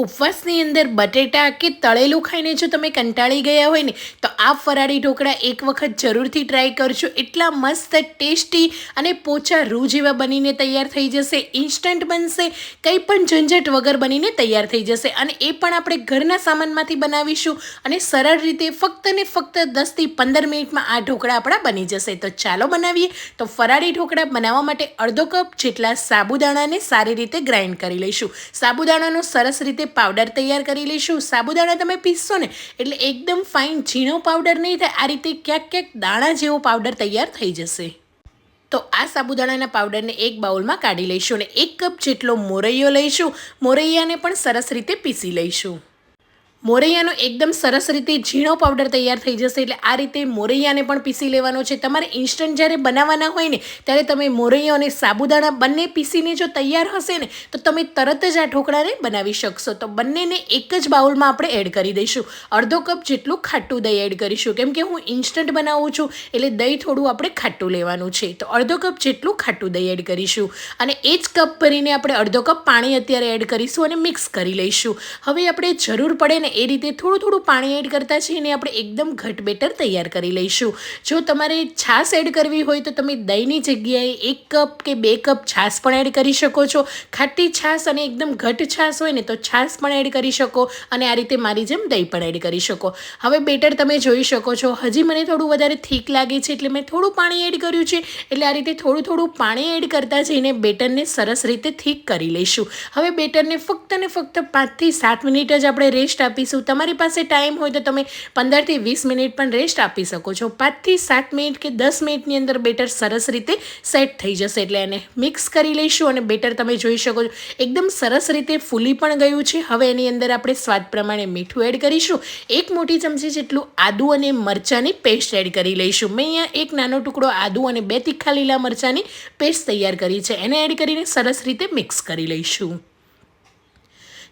ઉપવાસની અંદર બટેટા કે તળેલું ખાઈને જો તમે કંટાળી ગયા હોય ને, તો આ ફરાળી ઢોકળા એક વખત જરૂરથી ટ્રાય કરજો. એટલા મસ્ત, ટેસ્ટી અને પોચા રૂ જેવા બનીને તૈયાર થઈ જશે. ઇન્સ્ટન્ટ બનશે. કંઈ પણ ઝંઝટ વગર બનીને તૈયાર થઈ જશે. અને એ પણ આપણે ઘરના સામાનમાંથી બનાવીશું. અને સરળ રીતે ફક્ત ને ફક્ત દસથી પંદર મિનિટમાં આ ઢોકળા આપણા બની જશે. તો ચાલો બનાવીએ. તો ફરાળી ઢોકળા બનાવવા માટે અડધો કપ જેટલા સાબુદાણાને સારી રીતે ગ્રાઇન્ડ કરી લઈશું. સાબુદાણાનો સરસ રીતે પાવડર તૈયાર કરી લઈશું. સાબુદાણા તમે પીસશો ને, એટલે એકદમ ફાઇન ઝીણો પાવડર નહીં થાય. આ રીતે ક્યાંક ક્યાંક દાણા જેવો પાવડર તૈયાર થઈ જશે. તો આ સાબુદાણાના પાવડરને એક બાઉલમાં કાઢી લઈશું અને એક કપ જેટલો મોરૈયો લઈશું. મોરૈયાને પણ સરસ રીતે પીસી લઈશું. મોરૈયાનો એકદમ સરસ રીતે ઝીણો પાવડર તૈયાર થઈ જશે એટલે આ રીતે મોરૈયાને પણ પીસી લેવાનો છે. તમારે ઇન્સ્ટન્ટ જ્યારે બનાવવાના હોય ને, ત્યારે તમે મોરૈયો અને સાબુદાણા બંને પીસીને જો તૈયાર હશે ને, તો તમે તરત જ આ ઢોકળાને બનાવી શકશો. તો બંનેને એક જ બાઉલમાં આપણે એડ કરી દઈશું. અડધો કપ જેટલું ખાટું દહીં એડ કરીશું. કેમ કે હું ઇન્સ્ટન્ટ બનાવું છું, એટલે દહીં થોડું આપણે ખાટું લેવાનું છે. તો અડધો કપ જેટલું ખાટું દહીં એડ કરીશું. અને એ જ કપ ભરીને આપણે અડધો કપ પાણી અત્યારે એડ કરીશું અને મિક્સ કરી લઈશું. હવે આપણે જરૂર પડે ને એ રીતે થોડું થોડું પાણી એડ કરતા જઈને આપણે એકદમ ઘટ બેટર તૈયાર કરી લઈશું. જો તમારે છાશ એડ કરવી હોય તો તમે દહીંની જગ્યાએ એક કપ કે બે કપ છાશ પણ એડ કરી શકો છો. ખાટી છાશ અને એકદમ ઘટ છાશ હોય ને તો છાશ પણ એડ કરી શકો અને આ રીતે મારી જેમ દહીં પણ એડ કરી શકો. હવે બેટર તમે જોઈ શકો છો. હજી મને થોડું વધારે થીક લાગે છે એટલે મેં થોડું પાણી એડ કર્યું છે. એટલે આ રીતે થોડું થોડું પાણી એડ કરતા જઈને બેટરને સરસ રીતે થીક કરી લઈશું. હવે બેટરને ફક્ત ને ફક્ત પાંચથી સાત મિનિટ જ આપણે રેસ્ટ આપીશું. તમારી પાસે ટાઈમ હોય તો તમે પંદરથી વીસ મિનિટ પણ રેસ્ટ આપી શકો છો. પાંચથી સાત મિનિટ કે દસ મિનિટની અંદર બેટર સરસ રીતે સેટ થઈ જશે. એટલે એને મિક્સ કરી લઈશું અને બેટર તમે જોઈ શકો છો. એકદમ સરસ રીતે ફૂલી પણ ગયું છે. હવે એની અંદર આપણે સ્વાદ પ્રમાણે મીઠું એડ કરીશું. એક મોટી ચમચી જેટલું આદુ અને મરચાંની પેસ્ટ એડ કરી લઈશું. મેં અહીંયા એક નાનો ટુકડો આદુ અને બે તીખા લીલા મરચાંની પેસ્ટ તૈયાર કરી છે. એને એડ કરીને સરસ રીતે મિક્સ કરી લઈશું.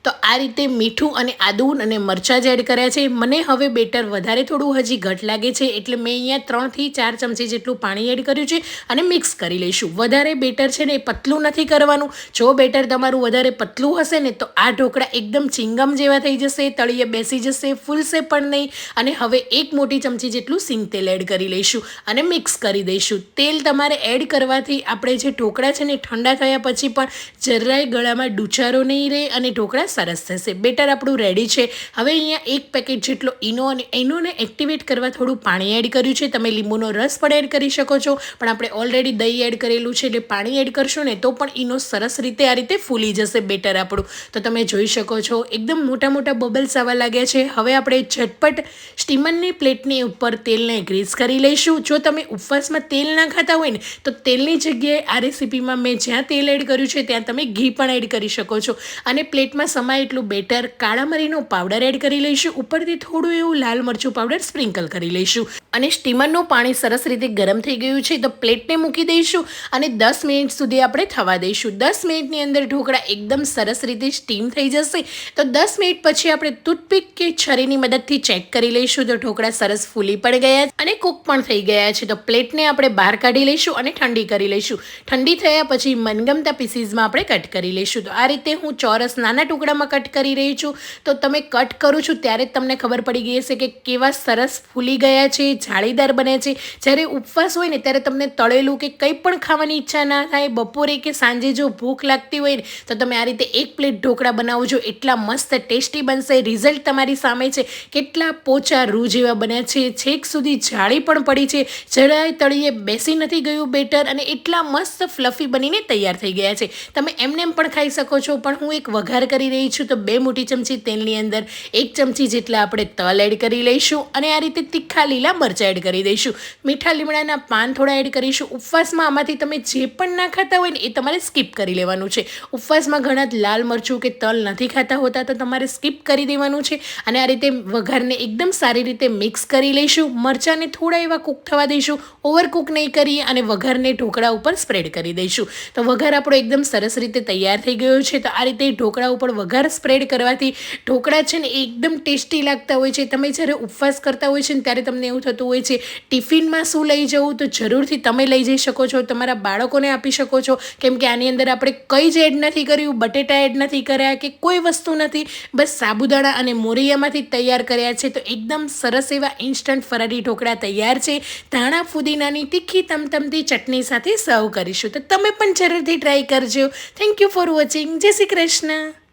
તો આ રીતે મીઠું અને આદુન અને મરચાં જ એડ કર્યા છે. મને હવે બેટર વધારે થોડું હજી ઘટ લાગે છે, એટલે મેં અહીંયા ત્રણથી ચાર ચમચી જેટલું પાણી એડ કર્યું છે અને મિક્સ કરી લઈશું. વધારે બેટર છે ને એ પતલું નથી કરવાનું. જો બેટર તમારું વધારે પતલું હશે ને તો આ ઢોકળા એકદમ ચિંગમ જેવા થઈ જશે, તળીએ બેસી જશે, ફૂલશે પણ નહીં. અને હવે એક મોટી ચમચી જેટલું સિંગ તેલ એડ કરી લઈશું અને મિક્સ કરી દઈશું. તેલ તમારે એડ કરવાથી આપણે જે ઢોકળા છે ને ઠંડા થયા પછી પણ જરાય ગળામાં ડૂચારો નહીં રહે અને ઢોકળા સરસ થશે. બેટર આપણું રેડી છે. હવે અહીંયા એક પેકેટ જેટલો ઈનો અને એનોને એક્ટિવેટ કરવા થોડું પાણી એડ કર્યું છે. તમે લીંબુનો રસ પણ એડ કરી શકો છો. પણ આપણે ઓલરેડી દહીં એડ કરેલું છે એટલે પાણી એડ કરશો ને તો પણ ઈનો સરસ રીતે આ રીતે ફૂલી જશે બેટર આપણું. તો તમે જોઈ શકો છો, એકદમ મોટા મોટા બબલ્સ આવવા લાગ્યા છે. હવે આપણે ઝટપટ સ્ટીમરની પ્લેટની ઉપર તેલને ગ્રીસ કરી લઈશું. જો તમે ઉપવાસમાં તેલ ના ખાતા હોય ને, તો તેલની જગ્યાએ આ રેસીપીમાં મેં જ્યાં તેલ એડ કર્યું છે, ત્યાં તમે ઘી પણ એડ કરી શકો છો. અને પ્લેટમાં સમાય એટલું બેટર કાળા મરીનો પાવડર એડ કરી લઈશું. ઉપરથી થોડું એવું લાલ મરચું પાવડર સ્પ્રિંકલ કરી લઈશું. અને સ્ટીમરનું પાણી સરસ રીતે ગરમ થઈ ગયું છે, તો પ્લેટને મૂકી દઈશું અને દસ મિનિટ સુધી આપણે થવા દઈશું. દસ મિનિટની અંદર ઢોકળા એકદમ સરસ રીતે સ્ટીમ થઈ જશે. તો દસ મિનિટ પછી આપણે ટૂથપીક કે છરીની મદદથી ચેક કરી લઈશું, તો ઢોકળા સરસ ફૂલી પણ ગયા અને કૂક પણ થઈ ગયા છે. તો પ્લેટને આપણે બહાર કાઢી લઈશું અને ઠંડી કરી લઈશું. ઠંડી થયા પછી મનગમતા પીસીસમાં આપણે કટ કરી લઈશું. તો આ રીતે હું ચોરસ નાના ટુકડામાં કટ કરી રહી છું. તો તમે કટ કરું છું ત્યારે જ તમને ખબર પડી ગઈ હશે કે કેવા સરસ ફૂલી ગયા છે, જાળીદાર બને છે. જ્યારે ઉપવાસ હોય ને ત્યારે તમને તળેલું કે કંઈ પણ ખાવાની ઈચ્છા ના થાય, બપોરે કે સાંજે જો ભૂખ લાગતી હોય ને, તો તમે આ રીતે એક પ્લેટ ઢોકળા બનાવો છો. એટલા મસ્ત ટેસ્ટી બનશે. રિઝલ્ટ તમારી સામે છે. કેટલા પોચા રૂ જેવા બન્યા છે. છેક સુધી જાળી પણ પડી છે. જરાય તળીએ બેસી નથી ગયું બેટર અને એટલા મસ્ત ફ્લફી બનીને તૈયાર થઈ ગયા છે. તમે એમને એમ પણ ખાઈ શકો છો. પણ હું એક વઘાર કરી રહી છું તો બે મોટી ચમચી તેલની અંદર એક ચમચી જેટલા આપણે તલ એડ કરી લઈશું અને આ રીતે તીખા લીલા મરચાં એડ કરી દઈશું. મીઠા લીમડાના પાન થોડા એડ કરીશું. ઉપવાસમાં આમાંથી તમે જે પણ ના ખાતા હોય ને એ તમારે સ્કીપ કરી લેવાનું છે. ઉપવાસમાં ઘણા લાલ મરચું કે તલ નથી ખાતા હોતા તો તમારે સ્કીપ કરી દેવાનું છે અને આ રીતે વઘારને એકદમ સારી રીતે મિક્સ કરી લઈશું. મરચાંને થોડા એવા કૂક થવા દઈશું. ઓવરકૂક નહીં કરીએ અને વઘારને ઢોકળા ઉપર સ્પ્રેડ કરી દઈશું. તો વઘાર આપણો એકદમ સરસ રીતે તૈયાર થઈ ગયો છે. તો આ રીતે ઢોકળા ઉપર વઘાર સ્પ્રેડ કરવાથી ઢોકળા છે ને એકદમ ટેસ્ટી લાગતા હોય છે. તમે જ્યારે ઉપવાસ કરતા હોય છે ને ત્યારે તમને એવું થતું હોય છે, ટિફિનમાં શું લઈ જવું? તો જરૂરથી તમે લઈ જઈ શકો છો, તમારા બાળકોને આપી શકો છો. કેમ કે આની અંદર આપણે કંઈ જ એડ નથી કર્યું, બટેટા એડ નથી કર્યા કે કોઈ વસ્તુ નથી. બસ સાબુદાણા અને મોરૈયામાંથી તૈયાર કર્યા છે. તો એકદમ સરસ એવા ઇન્સ્ટન્ટ ફરારી ઢોકળા તૈયાર છે. ધાણા ફુદીનાની તીખી તમતમતી ચટણી સાથે સર્વ કરીશું. તો તમે પણ જરૂરથી ટ્રાય કરજો. થેન્ક યુ ફોર વોચિંગ જય શ્રી કૃષ્ણ.